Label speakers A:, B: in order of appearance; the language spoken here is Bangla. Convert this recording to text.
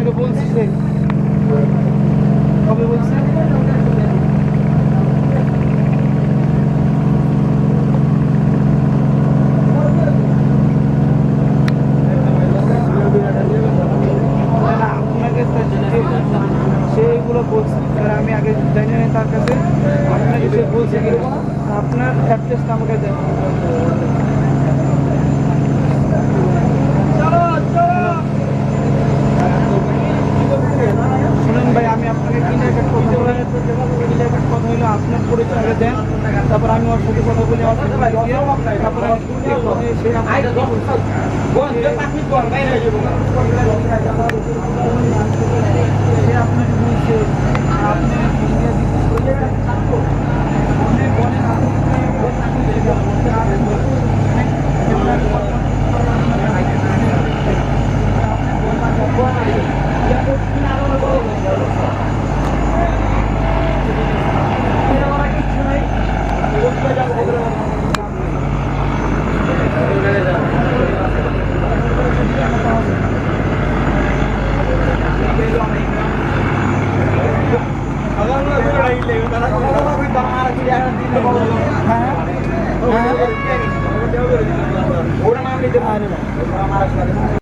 A: আপনাকে বলছি যে, কবে বলছি সেইগুলো বলছি। আর আমি আগে জানি তার কাছে। আপনাকে সে বলছি আপনার অ্যাড্রেসটা আমাকে দেয় পরিচয়টা দেন তারপর আমি ওর সাথে কথা বলি আমার তারপর। সে আপনাকে বলছে আপনি হ্যাঁ হ্যাঁ।